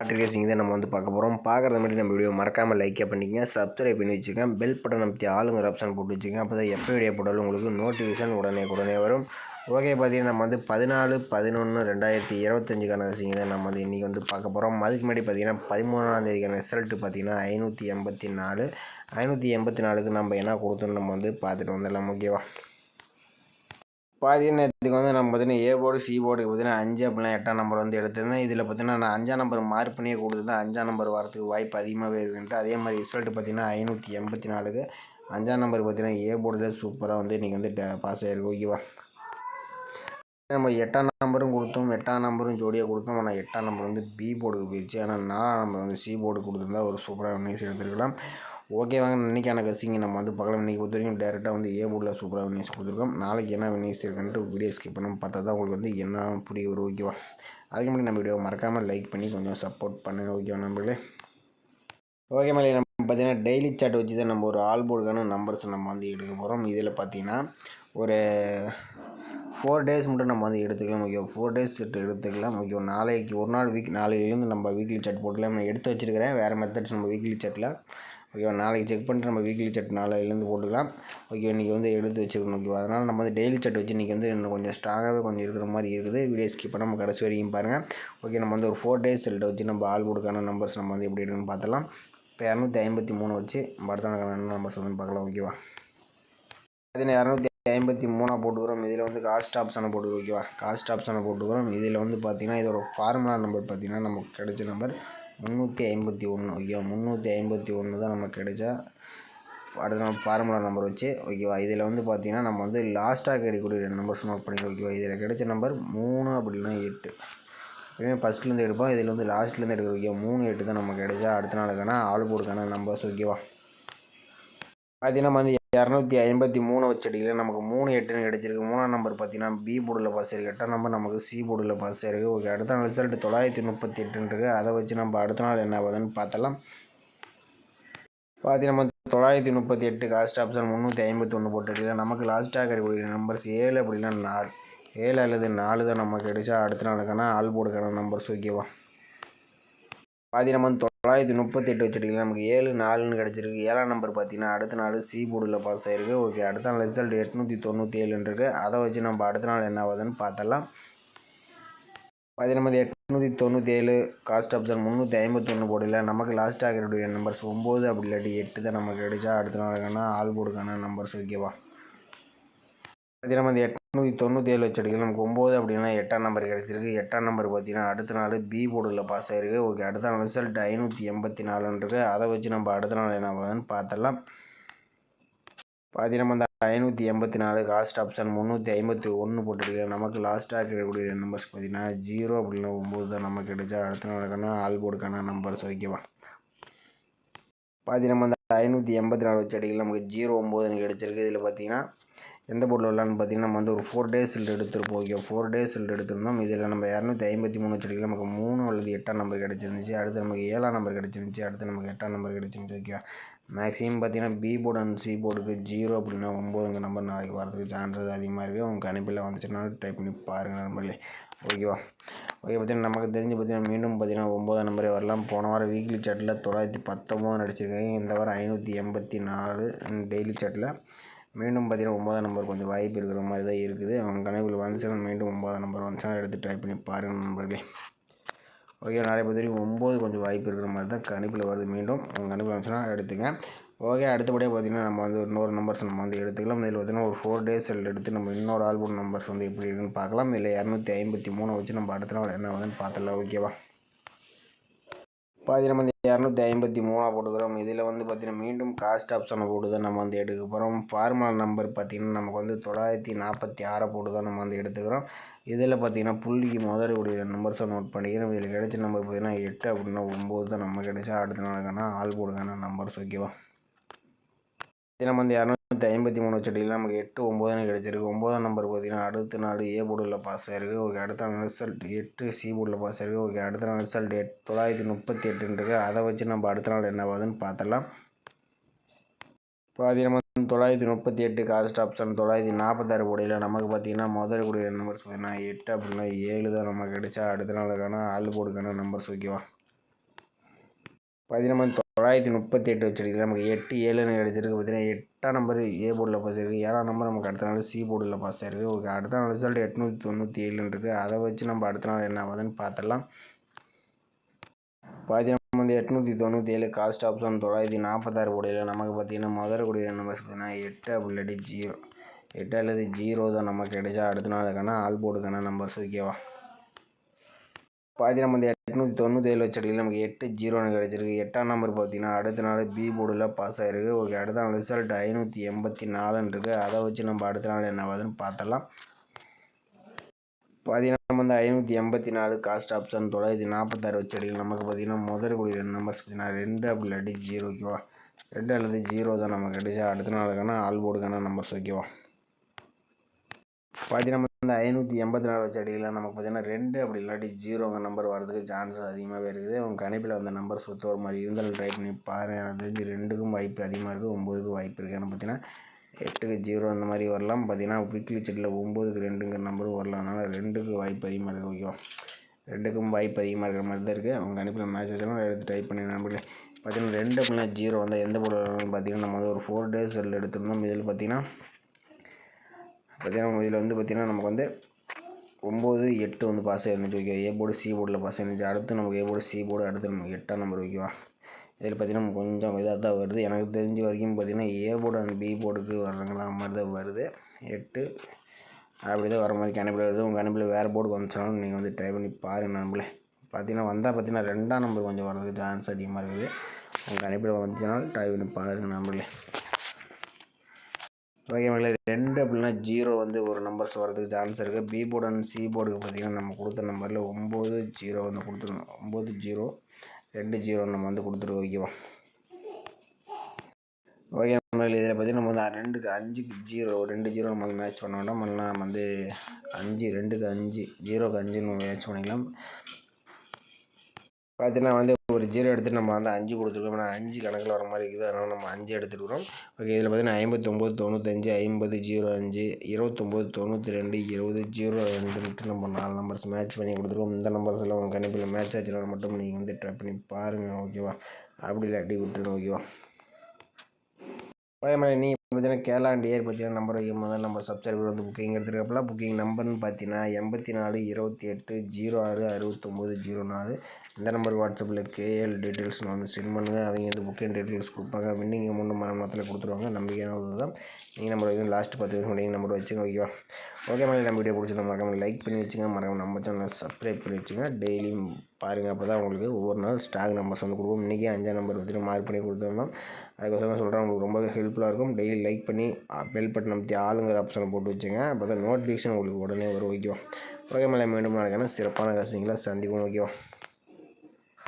Racing தான் நம்ம வந்து பார்க்க போகிறோம் பார்க்குறது மாதிரி நம்ம வீடியோ மறக்காமல் லைக்கே பண்ணிக்கங்க. சப்ஸ்கிரைப் பண்ணி வச்சுக்கோங்க. பெல் பட்டன் அமைத்தி ஆளுங்கிற ஆப்ஷன் போட்டு வச்சுக்கோங்க. அப்போ தான் எப்போ வீடியோ போட்டாலும் உங்களுக்கு நோட்டிஃபிகேஷன் உடனே உடனே வரும். ஓகே பார்த்தீங்கன்னா நம்ம வந்து பதினாலு பதினொன்று ரெண்டாயிரத்தி இருபத்தஞ்சுக்கான ரேசிங் தான் நம்ம வந்து இன்றைக்கி வந்து பார்க்க போகிறோம் அதுக்கு முன்னாடி பார்த்தீங்கன்னா பதிமூணாம் தேதிக்கான ரிசல்ட்டு பார்த்தீங்கன்னா ஐநூற்றி எண்பத்தி நாலு. ஐநூற்றி எண்பத்தி நாலுக்கு நம்ம என்ன கொடுத்தோன்னு நம்ம வந்து பார்த்துட்டு வந்துடலாம். ஓகேவா பார்த்தீங்கன்னா இதுக்கு வந்து நம்ம பார்த்தீங்கன்னா ஏ போர்டு சி போர்டுக்கு பார்த்தீங்கன்னா அஞ்சு அப்படின்னா எட்டாம் நம்பர் வந்து எடுத்திருந்தேன். இதில் பார்த்தீங்கன்னா நான் அஞ்சாம் நம்பர் மார்க் பண்ணியே கொடுத்துருந்தேன் அஞ்சாம் நம்பர் வரத்துக்கு வாய்ப்பு அதிகமாகவே இருக்குன்ட்டு அதே மாதிரி ரிசல்ட் பார்த்தீங்கன்னா ஐநூற்றி எண்பத்தி நாலுக்கு அஞ்சாம் நம்பர் பார்த்தீங்கன்னா ஏ போர்டில் சூப்பராக வந்து இன்றைக்கி வந்து பாஸ் ஆகிருக்கு ஓகேவா நம்ம எட்டாம் நம்பரும் கொடுத்தோம். எட்டாம் நம்பரும் ஜோடியாக கொடுத்தோம். ஆனால் எட்டாம் நம்பர் வந்து பி போர்டுக்கு போயிடுச்சு ஆனால் நாலாம் நம்பர் வந்து சி போர்டு கொடுத்துருந்தா ஒரு சூப்பராக நியூஸ் எடுத்துருக்கலாம். ஓகே வாங்க இன்றைக்கான கசிங்க. நம்ம வந்து பார்க்கலாம். இன்றைக்கி பொறுத்த வரைக்கும் டேரெக்டாக வந்து ஏ போர்டில் சூப்பராக வினியூஸ் கொடுத்துருக்கோம். நாளைக்கு என்ன வினியூஸ் இருக்குன்ட்டு வீடியோ ஸ்கிப் பண்ணணும் பார்த்தா தான் உங்களுக்கு வந்து என்ன புரிய ஒரு ஓகேவா அதுக்கு முன்னாடி நம்ம வீடியோ மறக்காமல் லைக் பண்ணி கொஞ்சம் சப்போர்ட் பண்ணுங்கள் ஓகேவா நம்பர்களே ஓகே மேலே நம்ம பார்த்திங்கன்னா டெய்லி சாட் வச்சு தான் நம்ம ஒரு ஆல் போர்டுக்கான நம்பர்ஸ் நம்ம வந்து எடுக்க போகிறோம் இதில் பார்த்தீங்கன்னா ஒரு ஃபோர் டேஸ் மட்டும் நம்ம வந்து எடுத்துக்கலாம் ஓகே ஃபோர் டேஸ் எடுத்துக்கலாம் ஓகே நாளைக்கு ஒரு நாள் வீக் நாளையிலேருந்து நம்ம வீக்லி சட் போட்டுக்கலாம் நான் எடுத்து வச்சுருக்கிறேன் வேறு மெத்தட்ஸ் நம்ம வீக்லி சட்டில் ஓகேவா நாளைக்கு செக் பண்ணிட்டு நம்ம வீக்லி சாட் நாளையிலேருந்து போட்டுக்கலாம். ஓகே இன்றைக்கி வந்து எடுத்து வச்சுருக்கணும் ஓகேவா அதனால் நம்ம வந்து டெய்லி சாட் வச்சு இன்றைக்கி வந்து இன்னும் கொஞ்சம் ஸ்ட்ராங்காகவே கொஞ்சம் இருக்கிற மாதிரி இருக்குது. வீடியோ ஸ்கிப் பண்ணாமல் கடைசி வரைக்கும் பாருங்கள் ஓகே நம்ம வந்து ஒரு ஃபோர் டேஸ் செல்ட்டை வச்சு நம்ம ஆள் கொடுக்கான நம்பர்ஸ் நம்ம வந்து எப்படி இருக்குன்னு பார்த்தலாம் இப்போ இரநூத்தி ஐம்பத்தி மூணு வச்சு நம்ம அடுத்த என்ன நம்பர்ஸ் வந்து பார்க்கலாம் ஓகேவா அதே இரநூத்தி ஐம்பத்தி மூணாக போட்டுக்கிறோம். இதில் வந்து காஸ்ட் ஆப்ஷனை போட்டுக்கிறோம் ஓகேவா காஸ்ட் ஆப்ஷனை போட்டுக்கிறோம். இதில் வந்து பார்த்திங்கன்னா இதோட ஃபார்முலா நம்பர் பார்த்திங்கன்னா நமக்கு கிடைச்ச நம்பர் முந்நூற்றி ஐம்பத்தி ஒன்று ஓகேவா முந்நூற்றி ஐம்பத்தி ஒன்று தான் நமக்கு கிடைச்சா அடுத்த நம்ம ஃபார்முலா நம்பர் வச்சு ஓகேவா இதில் வந்து பார்த்தீங்கன்னா நம்ம வந்து லாஸ்ட்டாக கிடைக்கக்கூடிய ரெண்டு நம்பர்ஸ் நோட் பண்ணிக்கலாம் ஓகேவா இதில் கிடைச்ச நம்பர் மூணு அப்படின்னா எட்டு. எப்பயுமே ஃபஸ்ட்லேருந்து எடுப்போம். இதில் வந்து லாஸ்ட்லேருந்து எடுக்கிற ஓகேவா மூணு எட்டு தான் நமக்கு கிடைச்சா. அடுத்த நாளுக்கான ஆள் போடுக்கான நம்பர்ஸ் ஓகேவா பார்த்தீங்கன்னா வந்து இரநூத்தி ஐம்பத்தி மூணு வச்சடியில் நமக்கு மூணு எட்டுன்னு கிடச்சிருக்கு. மூணாம் நம்பர் பார்த்தீங்கன்னா பி போர்டில் பாஸ் இருக்குது எட்டாம் நம்பர் நமக்கு சி போர்டில் பாஸ் இருக்குது ஓகே அடுத்த நாள் ரிசல்ட் தொள்ளாயிரத்தி முப்பத்தி எட்டுன்றது. அதை வச்சு நம்ம அடுத்த நாள் என்ன ஆகுதுன்னு பார்த்தலாம் பார்த்தீங்கன்னா நம்ம தொள்ளாயிரத்தி முப்பத்தி எட்டு காஸ்ட் ஆப்ஷன் முந்நூற்றி ஐம்பத்தி ஒன்று போட்டுருக்கல நமக்கு லாஸ்ட்டாக கிடைக்கக்கூடிய நம்பர்ஸ் ஏழு அப்படின்னா நாலு. ஏழு அல்லது நாலு தான் நமக்கு கிடைச்சா அடுத்த நாளுக்கான ஆல் போர்டுக்கான நம்பர்ஸ் ஓகேவா பாதி நம்ம தொள்ளாயிரத்தி முப்பத்தெட்டு வச்சுருக்கீங்க நமக்கு ஏழு நாலுன்னு கிடச்சிருக்கு. ஏழாம் நம்பர் பார்த்தீங்கன்னா அடுத்த நாள் சி போர்டில் பாஸ் ஆகிருக்கு ஓகே அடுத்த நாள் ரிசல்ட் எட்நூற்றி தொண்ணூற்றி ஏழுன்னு இருக்குது அதை வச்சு நம்ம அடுத்த நாள் என்ன ஆகுதுன்னு பார்த்தலாம் பதினொம்பது எட்நூற்றி தொண்ணூற்றி ஏழு காஸ்ட் ஆப்ஷன் முந்நூற்றி ஐம்பத்தொன்று போடல. நமக்கு லாஸ்ட் இருக்கக்கூடிய நம்பர்ஸ் ஒம்பது அப்படி இல்லாட்டி எட்டு தான் நமக்கு கிடைச்சா அடுத்த நாளுக்கான ஆல் போர்டுக்கான நம்பர்ஸ் ஓகேவா பதினொம்பது எட்நூற்றி தொண்ணூற்றி ஏழு வச்சு நமக்கு ஒம்பது அப்படின்னா எட்டாம் நம்பர் கிடச்சிருக்கு. எட்டாம் நம்பர் பார்த்தீங்கன்னா அடுத்த நாள் பி போர்டில் பாஸ் ஆகிருக்கு ஓகே அடுத்த நாள் ரிசல்ட் ஐநூற்றி எண்பத்தி நாலுன்றது அதை வச்சு நம்ம அடுத்த நாள் என்ன ஆகுதுன்னு பார்த்தலாம் பார்த்தீங்கன்னா அந்த ஐநூற்றி எண்பத்தி நாலு காஸ்ட் ஆப்ஷன் முந்நூற்றி ஐம்பத்தி ஒன்று போட்டுருக்கு நமக்கு லாஸ்ட்டாக இருக்கக்கூடிய நம்பர்ஸ் பார்த்தீங்கன்னா ஜீரோ அப்படின்னா ஒம்பது தான் நமக்கு கிடைச்சா அடுத்த நாளுக்கான ஆல் போர்டுக்கான நம்பர்ஸ் ஓகேவா பார்த்தீங்கன்னா அந்த ஐநூற்றி எண்பத்தி நாலு வச்சு அடிக்கல நமக்கு ஜீரோ ஒம்பதுன்னு கிடச்சிருக்கு. இதில் பார்த்தீங்கன்னா எந்த போர்டில் விளாட்னு பார்த்தீங்கன்னா நம்ம வந்து ஒரு ஃபோர் டேஸ் எடுத்துருப்போம் ஓகே ஃபோர் டேஸ் எடுத்திருந்தோம். இதில் நம்ம இரநூத்தி ஐம்பத்தி மூணு வச்சுருக்கல நமக்கு மூணு அல்லது எட்டாம் நம்பர் கிடச்சிருந்துச்சு. அடுத்து நமக்கு ஏழாம் நம்பர் கிடச்சிருந்துச்சு. அடுத்து நமக்கு எட்டாம் நம்பர் கிடச்சிருந்துச்சு ஓகே மேக்ஸிமம் பார்த்தீங்கன்னா பி போர்டு அண்ட் சி போர்டுக்கு ஜீரோ அப்படின்னா ஒம்போதுங்க நம்பர் நாளைக்கு வரதுக்கு சான்சஸ் அதிகமாக இருக்குது உங்கள் கணிப்பில் வந்துச்சுன்னா டைப் பண்ணி பாருங்கள் நம்பர்களே ஓகேவா ஓகே பார்த்தீங்கன்னா நமக்கு தெரிஞ்சு பார்த்தீங்கன்னா மீண்டும் பார்த்தீங்கன்னா ஒம்பதாம் நம்பரே வரலாம். போன வாரம் வீக்லி சாட்டில் தொள்ளாயிரத்தி பத்தொம்போது நடிச்சிருக்காங்க. இந்த வாரம் ஐநூற்றி எண்பத்தி நாலு டெய்லி சாட்டில் மீண்டும் பார்த்தீங்கன்னா ஒன்பதாம் நம்பர் கொஞ்சம் வாய்ப்பு இருக்கிற மாதிரி தான் இருக்குது. அவங்க கணக்கில் வந்துச்சுன்னா மீண்டும் ஒன்பதாம் நம்பர் வந்துச்சுன்னா எடுத்து ட்ரை பண்ணி பாருங்கள் நண்பர்களே. ஓகே நாளை பொறுத்த வரைக்கும் ஒம்பது கொஞ்சம் வாய்ப்பு இருக்கிற மாதிரி தான் கணிப்பில் வருது. மீண்டும் உங்கள் கணிப்பில் வந்துச்சுன்னா எடுத்துங்க. ஓகே அடுத்தபடியாக பார்த்தீங்கன்னா நம்ம வந்து இன்னொரு நம்பர்ஸ் நம்ம வந்து எடுத்துக்கலாம். இதில் பார்த்தீங்கன்னா ஒரு ஃபோர் டேஸ் எடுத்து நம்ம இன்னொரு ஆல்பம் நம்பர்ஸ் வந்து எப்படி இருக்குன்னு பார்க்கலாம். இதில் இரநூத்தி ஐம்பத்தி மூணு வச்சு நம்ம அடுத்த நாள் என்ன ஆகுதுன்னு பார்த்துடலாம். ஓகேவா பார்த்தீங்கன்னா வந்து இரநூத்தி ஐம்பத்தி மூணாக போட்டுக்கிறோம். இதில் வந்து பார்த்திங்கன்னா மீண்டும் காஸ்ட் ஆப்ஷனை போட்டு தான் நம்ம வந்து எடுக்க போகிறோம் ஃபார்முலா நம்பர் பார்த்திங்கன்னா நமக்கு வந்து தொள்ளாயிரத்தி நாற்பத்தி ஆறை போட்டு தான் நம்ம வந்து எடுத்துக்கிறோம். இதில் பார்த்திங்கன்னா புள்ளிக்கு முதலுடைய நம்பர்ஸை நோட் பண்ணிக்கிறோம். இதில் கிடைச்ச நம்பர் பார்த்திங்கன்னா எட்டு அப்படின்னா ஒம்பது தான் நம்ம கிடைச்சா அடுத்த நாளுக்கான ஆள் போடுக்கான நம்பர்ஸ் ஓகேவா இது நம்ம வந்து இரநூத்தி நூற்றி ஐம்பத்தி மூணு செடியில் நமக்கு எட்டு ஒம்பதுன்னு கிடச்சிருக்கு. ஒம்பதாம் நம்பர் பார்த்தீங்கன்னா அடுத்த நாள் ஏ போர்டில் பாஸ் ஆயிருக்கு. ஓகே அடுத்த நாள் ரிசல்ட் எட்டு சி போர்டில் பாஸ் ஆயிருக்கு. ஓகே அடுத்த நாள் ரிசல்ட் எட் தொள்ளாயிரத்தி முப்பத்தி எட்டுன்றது அதை வச்சு நம்ம அடுத்த நாள் என்ன ஆகுதுன்னு பார்த்தலாம் பாதி தொள்ளாயிரத்தி முப்பத்தி எட்டு காஸ்ட் ஆப்ஷன் தொள்ளாயிரத்தி நாற்பத்தாறு கோடியில் நமக்கு பார்த்தீங்கன்னா முதல் கூடிய நம்பர்ஸ் பார்த்தீங்கன்னா எட்டு அப்படின்னா ஏழு தான் நமக்கு கிடைச்சா அடுத்த நாளுக்கான ஆள் போர்டுக்கான நம்பர்ஸ் ஓகேவா பதினொன்று தொள்ளாயிரத்தி முப்பத்தி எட்டு வச்சிருக்கு நமக்கு எட்டு ஏழுன்னு கிடச்சிருக்கு. பார்த்தீங்கன்னா எட்டாம் நம்பர் ஏ போர்டில் பாஸ் ஆயிருக்கு. ஏழாம் நம்பர் நமக்கு அடுத்த நாள் சி போர்டில் பாஸ் ஆயிருக்கு. ஓகே அடுத்த நாள் ரிசல்ட் எட்நூற்றி தொண்ணூற்றி ஏழுன்னு இருக்குது அதை வச்சு நம்ம அடுத்த நாள் என்ன ஆகுதுன்னு பார்த்துடலாம். பார்த்தீங்கன்னா வந்து எட்நூற்றி தொண்ணூற்றி ஏழு. காஸ்ட் ஆப்ஷன் தொள்ளாயிரத்தி நாற்பத்தாறு கோடியில். நமக்கு பார்த்தீங்கன்னா முதல் கோடியில் நம்பர்ஸ் பார்த்தீங்கன்னா எட்டு அப்படி இல்லாட்டி ஜீரோ. எட்டு அல்லது ஜீரோ தான் நமக்கு கிடைச்சா அடுத்த நாளுக்கான ஆல் போர்டுக்கான நம்பர்ஸ் ஓகேவா பதினொன்று வந்து எட்நூற்றி தொண்ணூற்றி ஏழு வச்சடியில் நமக்கு எட்டு ஜீரோன்னு கிடச்சிருக்கு. எட்டாம் நம்பர் பார்த்தீங்கன்னா அடுத்த நாள் பி போர்டில் பாஸ் ஆகிருக்கு ஓகே அடுத்த நாள் ரிசல்ட் ஐநூற்றி எண்பத்தி நாலுன்னு இருக்குது அதை வச்சு நம்ம அடுத்த நாள் என்ன ஆகுதுன்னு பார்த்தலாம் பதினொன்று வந்து ஐநூற்றி எண்பத்தி நாலு காஸ்ட் ஆப்ஷன் தொள்ளாயிரத்தி நாற்பத்தாறு வச்சடியில் நமக்கு பார்த்தீங்கன்னா முதல் ரெண்டு நம்பர்ஸ் பார்த்தீங்கன்னா ரெண்டு அப்படி இல்லாட்டி ஜீரோ ஓகேவா ரெண்டு அல்லது ஜீரோ தான் நமக்கு கிடைச்சா அடுத்த நாளுக்கான ஆல் போர்டுக்கான நம்பர்ஸ் ஓகேவா பார்த்தீங்கன்னா இந்த ஐநூற்றி எண்பத்தி நாலு வச்ச அடியில் நமக்கு பார்த்தீங்கன்னா ரெண்டு அப்படி இல்லாட்டி ஜீரோங்க நம்பர் வரதுக்கு சான்ஸ் அதிகமாகவே இருக்குது. உங்கள் கணிப்பில் வந்த நம்பர் சுற்ற ஒரு மாதிரி இருந்தாலும் ட்ரை பண்ணி பாருங்கள் எனக்கு தெரிஞ்சு ரெண்டுக்கும் வாய்ப்பு அதிகமாக இருக்குது ஒம்போதுக்கு வாய்ப்பு இருக்குது ஏன்னா பார்த்தீங்கன்னா எட்டுக்கு ஜீரோ அந்த மாதிரி வரலாம். பார்த்தீங்கன்னா வீக்லி செட்டில் ஒம்போதுக்கு ரெண்டுங்கிற நம்பரும் வரலாம். அதனால் ரெண்டுக்கு வாய்ப்பு அதிகமாக இருக்குது ஓகேவா ரெண்டுக்கும் வாய்ப்பு அதிகமாக இருக்கிற மாதிரி தான் இருக்குது அவங்க கணிப்பில் மேட்ச் வச்சாலும் எடுத்து டைப் பண்ணி நம்பர்களே பார்த்தீங்கன்னா ரெண்டு அப்படின்னா ஜீரோ வந்தால் எந்த பொருள் பார்த்தீங்கன்னா நம்ம வந்து ஒரு ஃபோர் டேஸ் எடுத்துருந்தோம். இதில் பார்த்தீங்கன்னா பார்த்தீங்கன்னா இதில் வந்து பார்த்திங்கன்னா நமக்கு வந்து ஒம்பது எட்டு வந்து பாஸ் ஆயிருந்துச்சு ஓகே ஏ போர்டு சி போர்டில் பாஸ் ஆயிருந்துச்சு அடுத்து நமக்கு ஏ போர்டு சி போர்டு அடுத்து நமக்கு எட்டாம் நம்பர் ஓகேவா இதில் பார்த்திங்கன்னா கொஞ்சம் இதாக தான் வருது. எனக்கு தெரிஞ்ச வரைக்கும் பார்த்திங்கன்னா ஏ போர்டு அண்ட் பி போர்டுக்கு வர்றங்களா மாதிரி தான் வருது. எட்டு அப்படி தான் வர மாதிரி கணிப்பில் வருது. உங்கள் கணிப்பில் வேறு போர்டுக்கு வந்துச்சாலும் நீங்கள் வந்து ட்ரை பண்ணி பாருங்கள் நம்மளே பார்த்தீங்கன்னா வந்தால் பார்த்தீங்கன்னா ரெண்டாம் நம்பர் கொஞ்சம் வர்றதுக்கு சான்ஸ் அதிகமாக இருக்குது. உங்கள் கணிப்பில் வந்துச்சுனாலும் ட்ரை பண்ணி பாருங்கள் நம்மளே ஓகே மகளே ரெண்டு அப்படின்னா ஜீரோ வந்து ஒரு நம்பர்ஸ் வரதுக்கு சான்ஸ் இருக்குது பி போர்டு அண்ட் சி போர்டுக்கு பார்த்திங்கன்னா நம்ம கொடுத்த நம்பரில் ஒம்பது ஜீரோ வந்து கொடுத்துருணும் ஒம்பது ஜீரோ ரெண்டு ஜீரோ நம்ம வந்து கொடுத்துருவோம் ஓகேவா ஓகே மகளே இதில் பார்த்திங்கன்னா நம்ம வந்து ரெண்டுக்கு அஞ்சுக்கு ஜீரோ ரெண்டு ஜீரோ நம்ம வந்து மேட்ச் பண்ண வேண்டாம். இல்லைனா நம்ம வந்து அஞ்சு ரெண்டுக்கு அஞ்சு ஜீரோக்கு அஞ்சுன்னு மேட்ச் பண்ணிக்கலாம். பார்த்தீங்கன்னா வந்து ஒரு ஜீரோ எடுத்து நம்ம வந்து அஞ்சு கொடுத்துருக்கோம். ஏன்னா அஞ்சு கணக்கில் வர மாதிரி இருக்குது. அதனால் நம்ம அஞ்சு எடுத்துருக்கிறோம் ஓகே இதில் பார்த்தீங்கன்னா ஐம்பத்தொம்போது தொண்ணூத்தஞ்சு ஐம்பது ஜீரோ அஞ்சு இருபத்தொம்போது தொண்ணூற்றி ரெண்டு இருபது ஜீரோ ரெண்டுன்ட்டு நம்ம நாலு நம்பர்ஸ் மேட்ச் பண்ணி கொடுத்துருவோம் இந்த நம்பர்ஸ் எல்லாம் உங்கள் கணிப்பில் மேட்ச் ஆச்சுனா மட்டும் நீங்கள் வந்து ட்ரை பண்ணி பாருங்கள் ஓகேவா அப்படி இல்லாட்டி விட்டுருங்க ஓகேவா அதே மாதிரி நீ பார்த்தீங்கன்னா கேலாண்டு இயர் பார்த்தீங்கன்னா நம்பர் வைக்கும் போது நம்ம சப்ஸ்கிரைபர் வந்து புக்கிங் எடுத்துருக்கப்பல. புக்கிங் நம்பர்னு பார்த்தீங்கன்னா எண்பத்தி நாலு இருபத்தி எட்டு ஜீரோ ஆறு அறுபத்தொம்போது ஜீரோ நாலு. இந்த நம்பர் வாட்ஸ்அப்பில் கேஎல் டீட்டெயில்ஸ் வந்து சென்ட் பண்ணுங்கள் அவங்க வந்து புக்கிங் டீட்டெயில்ஸ் கொடுப்பாங்க. வின்னிங் அமௌண்ட் மரம் நேரத்தில் கொடுத்துருவாங்க. நம்பிக்கையான ஒரு தான் நீங்கள் நம்பர் வந்து லாஸ்ட் பத்து வருஷம் நம்பர் வச்சுங்க ஓகேவா ஓகே மாதிரி நம்ம வீடியோ பிடிச்சிருந்தா மறக்காம லைக் பண்ணி வச்சுங்க. மறக்காம நம்ம சேனல் சப்ஸ்கிரைப் பண்ணி வச்சுங்க. டெய்லியும் பாருங்கள் அப்போ தான் உங்களுக்கு ஒவ்வொரு நாள் ஸ்டாக் நம்பர்ஸ் வந்து கொடுப்போம் இன்றைக்கி அஞ்சாம் நம்பர் வந்து மார்க் பண்ணி கொடுத்துருந்தோம் அதுக்கோசரம் தான் சொல்கிறேன் உங்களுக்கு ரொம்பவே ஹெல்ப்ஃபுல்லாக இருக்கும். டெய்லி லைக் பண்ணி பெல் பட்டன் அமைத்தி ஆளுங்கிற ஆப்ஷனை போட்டு வச்சுங்க. அப்போ தான் நோட்டிஃபிகேஷன் உங்களுக்கு உடனே வரும் ஓகேவா ஓகே மேலே மீண்டும் நாளைக்கான சிறப்பான கசிங்களை சந்திப்போம் ஓகேவா